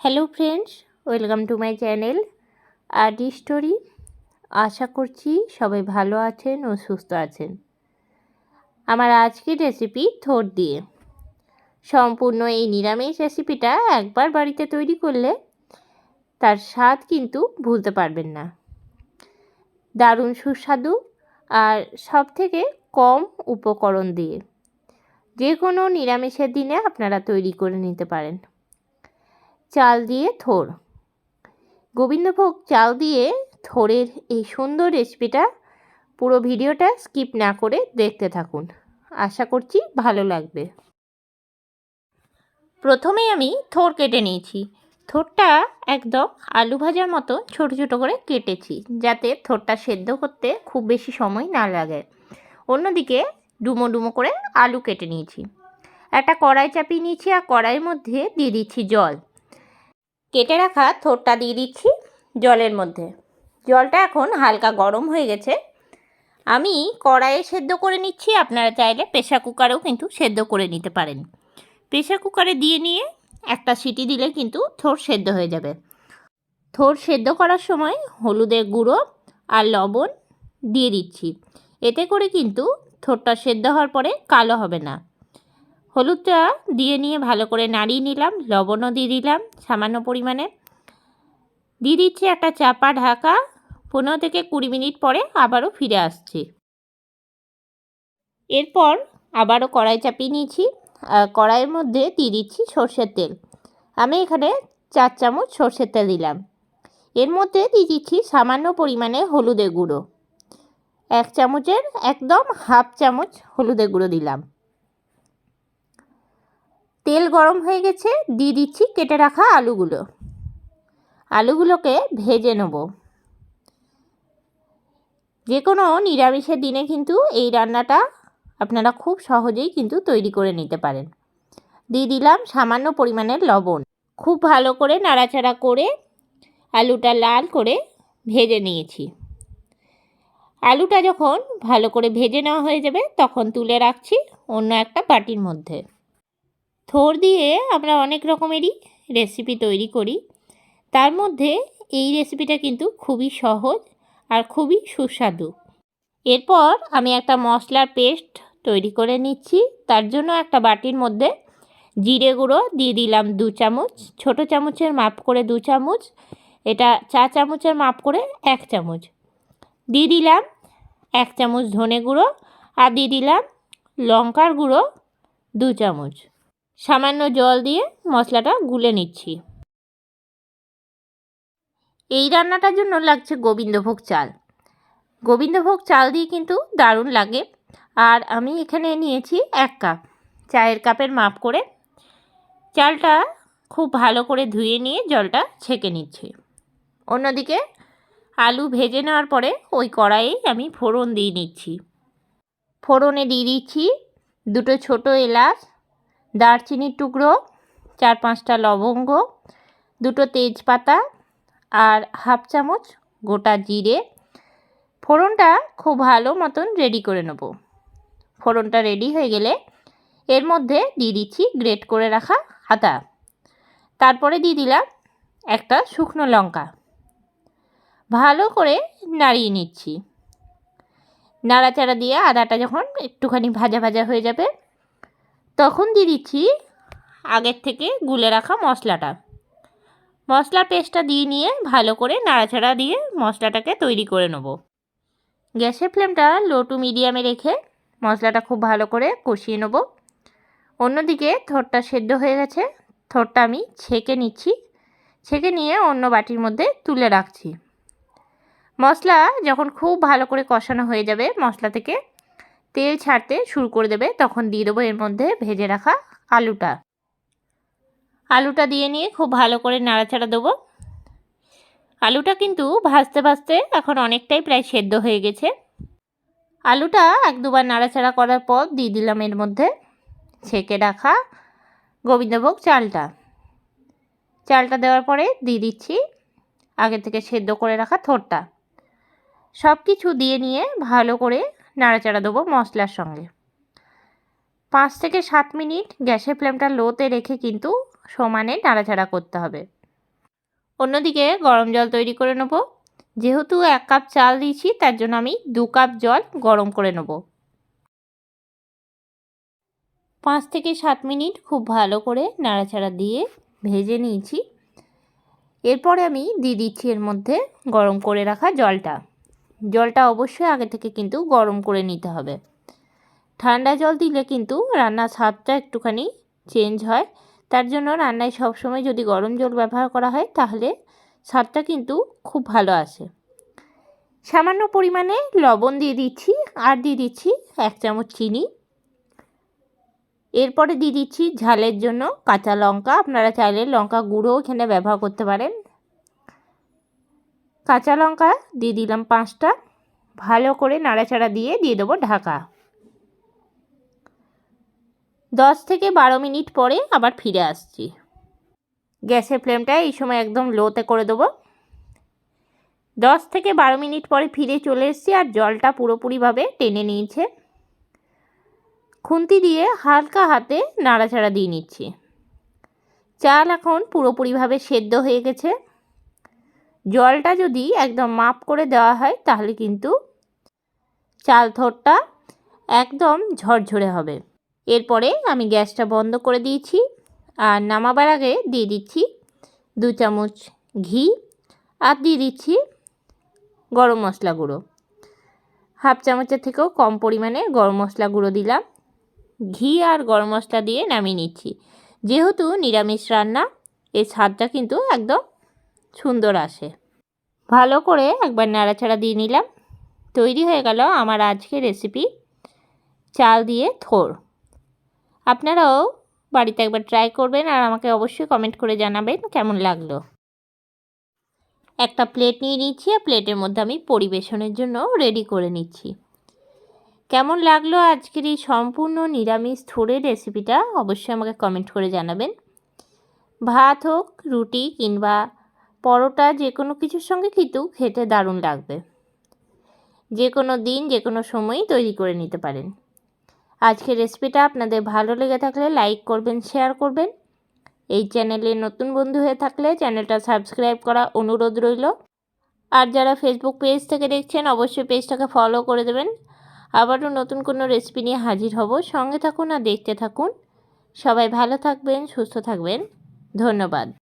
Hello friends welcome to my channel arty story আশা করছি সবাই ভালো আছেন ও সুস্থ আছেন। আমার আজকের রেসিপি থোর দিয়ে। সম্পূর্ণ এই নিরামিষ রেসিপিটা একবার বাড়িতে তৈরি করলে তার স্বাদ কিন্তু ভুলতে পারবেন না। দারুণ সুস্বাদু আর সব থেকে কম উপকরণ দিয়ে। যে কোনো নিরামিষের দিনে আপনারা তৈরি করে নিতে পারেন। চাল দিয়ে থোর। গোবিন্দভোগ চাল দিয়ে থোরের এই সুন্দর রেসিপিটা পুরো ভিডিওটা স্কিপ না করে দেখতে থাকুন। আশা করছি ভালো লাগবে। প্রথমেই আমি থোর কেটে নিয়েছি। থোরটা একদম আলু ভাজার মতো ছোট ছোট করে কেটেছি, যাতে থোরটা সেদ্ধ করতে খুব বেশি সময় না লাগে। অন্যদিকে ডুমো ডুমো করে আলু কেটে নিয়েছি। একটা কড়াই চাপিয়ে নিয়েছি আর কড়াইয়ের মধ্যে দিয়ে দিচ্ছি জল। কেটে রাখা থোরটা দিয়ে দিচ্ছি জলের মধ্যে। জলটা এখন হালকা গরম হয়ে গেছে। আমি কড়াইয়ে সেদ্ধ করে নিচ্ছি, আপনারা চাইলে প্রেশার কুকারেও কিন্তু সেদ্ধ করে নিতে পারেন। প্রেশার কুকারে দিয়ে নিয়ে একটা সিটি দিলে কিন্তু থোর সেদ্ধ হয়ে যাবে। থোর সেদ্ধ করার সময় হলুদের গুঁড়ো আর লবণ দিয়ে দিচ্ছি। এতে করে কিন্তু থোরটা সেদ্ধ হওয়ার পরে কালো হবে না। হলুদটা দিয়ে নিয়ে ভালো করে নাড়িয়ে নিলাম, লবণও দিয়ে দিলাম সামান্য পরিমাণে। দিয়ে দিচ্ছি একটা চাপা ঢাকা, পনেরো থেকে কুড়ি মিনিট পরে আবারও ফিরে আসছি। এরপর আবারও কড়াই চাপিয়ে নিয়েছি। কড়াইয়ের মধ্যে দিয়ে দিচ্ছি সর্ষের তেল। আমি এখানে চার চামচ সর্ষের তেল দিলাম। এর মধ্যে দিয়ে দিচ্ছি সামান্য পরিমাণে হলুদের গুঁড়ো। এক চামচের একদম হাফ চামচ হলুদের গুঁড়ো দিলাম। তেল গরম হয়ে গেছে, দিয়ে দিচ্ছি কেটে রাখা আলুগুলো। আলুগুলোকে ভেজে নেব। যে কোনো নিরামিষের দিনে কিন্তু এই রান্নাটা আপনারা খুব সহজেই কিন্তু তৈরি করে নিতে পারেন। দিয়ে দিলাম সামান্য পরিমাণের লবণ। খুব ভালো করে নাড়াচাড়া করে আলুটা লাল করে ভেজে নিয়েছি। আলুটা যখন ভালো করে ভেজে নেওয়া হয়ে যাবে, তখন তুলে রাখছি অন্য একটা বাটির মধ্যে। থোর দিয়ে আমরা অনেক রকমেরই রেসিপি তৈরি করি। তার মধ্যে এই রেসিপিটা কিন্তু খুবই সহজ আর খুবই সুস্বাদু। এরপর আমি একটা মশলার পেস্ট তৈরি করে নিচ্ছি। তার জন্য একটা বাটির মধ্যে জিরে গুঁড়ো দিয়ে দিলাম দু চামচ। ছোট চামচের মাপ করে দু চামচ। এটা চা চামচের মাপ করে এক চামচ। দিয়ে দিলাম এক চামচ ধনে গুঁড়ো। আর দিয়ে দিলাম লঙ্কার গুঁড়ো দু চামচ। সামান্য জল দিয়ে মশলাটা গুলে নিচ্ছি। এই রান্নাটার জন্য লাগছে গোবিন্দভোগ চাল। গোবিন্দভোগ চাল দিয়ে কিন্তু দারুণ লাগে। আর আমি এখানে নিয়েছি এক কাপ চায়ের কাপের মাপ করে। চালটা খুব ভালো করে ধুয়ে নিয়ে জলটা ছেঁকে নিচ্ছি। অন্যদিকে আলু ভেজে নেওয়ার পরে ওই কড়াইয়ে আমি ফোড়ন দিয়ে নিচ্ছি। ফোড়নে দিয়ে দিচ্ছি দুটো ছোট এলাচ দারচিনির টুকরো, চার পাঁচটা লবঙ্গ, দুটো তেজপাতা আর হাফ চামচ গোটা জিরে। ফোড়নটা খুব ভালো মতন রেডি করে নেব। ফোড়নটা রেডি হয়ে গেলে এর মধ্যে দিয়ে দিচ্ছি গ্রেট করে রাখা আদা। তারপরে দিয়ে দিলাম একটা শুকনো লঙ্কা। ভালো করে নাড়িয়ে নিচ্ছি। নাড়াচাড়া দিয়ে আদাটা যখন একটুখানি ভাজা ভাজা হয়ে যাবে তখন দিয়ে দিচ্ছি আগের থেকে গুলে রাখা মশলাটা। মশলার পেস্টটা দিয়ে নিয়ে ভালো করে নাড়াচাড়া দিয়ে মশলাটাকে তৈরি করে নেব। গ্যাসের ফ্লেমটা লো টু মিডিয়ামে রেখে মশলাটা খুব ভালো করে কষিয়ে নেব। অন্যদিকে থোরটা সেদ্ধ হয়ে গেছে। থোরটা আমি ছেঁকে নিচ্ছি। ছেঁকে নিয়ে অন্য বাটির মধ্যে তুলে রাখছি। মশলা যখন খুব ভালো করে কষানো হয়ে যাবে মশলা থেকে তেল ছাড়তে শুরু করে দেবে। তখন দিয়ে দেবো এর মধ্যে ভেজে রাখা আলুটা। আলুটা দিয়ে নিয়ে খুব ভালো করে নাড়াচাড়া দেবো। আলুটা কিন্তু ভাজতে ভাজতে এখন অনেকটাই প্রায় সেদ্ধ হয়ে গেছে। আলুটা এক দুবার নাড়াচাড়া করার পর দিয়ে দিলাম এর মধ্যে ছেঁকে রাখা গোবিন্দভোগ চালটা। চালটা দেওয়ার পরে দিয়ে দিচ্ছি আগে থেকে সেদ্ধ করে রাখা থোরটা। সব কিছু দিয়ে নিয়ে ভালো করে নাড়াচাড়া দেবো মশলার সঙ্গে। পাঁচ থেকে সাত মিনিট গ্যাসের ফ্লেমটা লোতে রেখে কিন্তু সমানে নাড়াচাড়া করতে হবে। অন্যদিকে গরম জল তৈরি করে নেব। যেহেতু এক কাপ চাল দিয়েছি, তার জন্য আমি দু কাপ জল গরম করে নেব। পাঁচ থেকে সাত মিনিট খুব ভালো করে নাড়াচাড়া দিয়ে ভেজে নিয়েছি। এরপরে আমি দিয়ে দিচ্ছি এর মধ্যে গরম করে রাখা জলটা। জলটা অবশ্যই আগে থেকে কিন্তু গরম করে নিতে হবে। ঠান্ডা জল দিলে কিন্তু রান্নার স্বাদটা একটুখানি চেঞ্জ হয়। তার জন্য রান্নায় সবসময় যদি গরম জল ব্যবহার করা হয়, তাহলে স্বাদটা কিন্তু খুব ভালো আসে। সামান্য পরিমাণে লবণ দিয়ে দিচ্ছি, আর দিয়ে দিচ্ছি এক চামচ চিনি। এরপরে দিয়ে দিচ্ছি ঝালের জন্য কাঁচা লঙ্কা। আপনারা চাইলে লঙ্কা গুঁড়ো এখানে ব্যবহার করতে পারেন। কাঁচা লঙ্কা দিয়ে দিলাম পাঁচটা। ভালো করে নাড়াচাড়া দিয়ে দিয়ে দেবো ঢাকা। দশ থেকে বারো মিনিট পরে আবার ফিরে আসছি। গ্যাসের ফ্লেমটা এই সময় একদম লোতে করে দেবো। দশ থেকে বারো মিনিট পরে ফিরে চলে এসেছি আর জলটা পুরোপুরিভাবে টেনে নিয়েছে। খুন্তি দিয়ে হালকা হাতে নাড়াচাড়া দিয়ে নিচ্ছি। চাল এখন পুরোপুরিভাবে সেদ্ধ হয়ে গেছে। জলটা যদি একদম মাপ করে দেওয়া হয়, তাহলে কিন্তু চাল থোরটা একদম ঝরঝরে হবে। এরপরে আমি গ্যাসটা বন্ধ করে দিয়েছি আর নামাবার আগে দিয়ে দিচ্ছি দু চামচ ঘি আর দিয়ে দিচ্ছি গরম মশলা গুঁড়ো। হাফ চামচের থেকেও কম পরিমাণে গরম মশলা গুঁড়ো দিলাম। ঘি আর গরম মশলা দিয়ে নামিয়ে নিচ্ছি। যেহেতু নিরামিষ রান্না, এর স্বাদটা কিন্তু একদম সুন্দর আসে। ভালো করে একবার নাড়াচাড়া দিয়ে নিলাম। তৈরি হয়ে গেল আমার আজকে রেসিপি চাল দিয়ে থোর। আপনারাও বাড়িতে একবার ট্রাই করবেন আর আমাকে অবশ্যই কমেন্ট করে জানাবেন কেমন লাগল। একটা প্লেট নিয়ে নিচ্ছি আর প্লেটের মধ্যে আমি পরিবেশনের জন্য রেডি করে নিচ্ছি। কেমন লাগল আজকের এই সম্পূর্ণ নিরামিষ থোড়ের রেসিপিটা অবশ্যই আমাকে কমেন্ট করে জানাবেন। ভাত হোক, রুটি কিংবা পরোটা যে কোনো কিছুর সঙ্গে কিন্তু খেতে দারুণ লাগবে। যে কোনো দিন, যে কোনো সময়ই তৈরি করে নিতে পারেন। আজকের রেসিপিটা আপনাদের ভালো লেগে থাকলে লাইক করবেন শেয়ার করবেন। এই চ্যানেলে নতুন বন্ধু হয়ে থাকলে চ্যানেলটা সাবস্ক্রাইব করা অনুরোধ রইল। আর যারা ফেসবুক পেজ থেকে দেখছেন, অবশ্যই পেজটাকে ফলো করে দেবেন। আবারও নতুন কোনো রেসিপি নিয়ে হাজির হব। সঙ্গে থাকুন আর দেখতে থাকুন। সবাই ভালো থাকবেন, সুস্থ থাকবেন। ধন্যবাদ।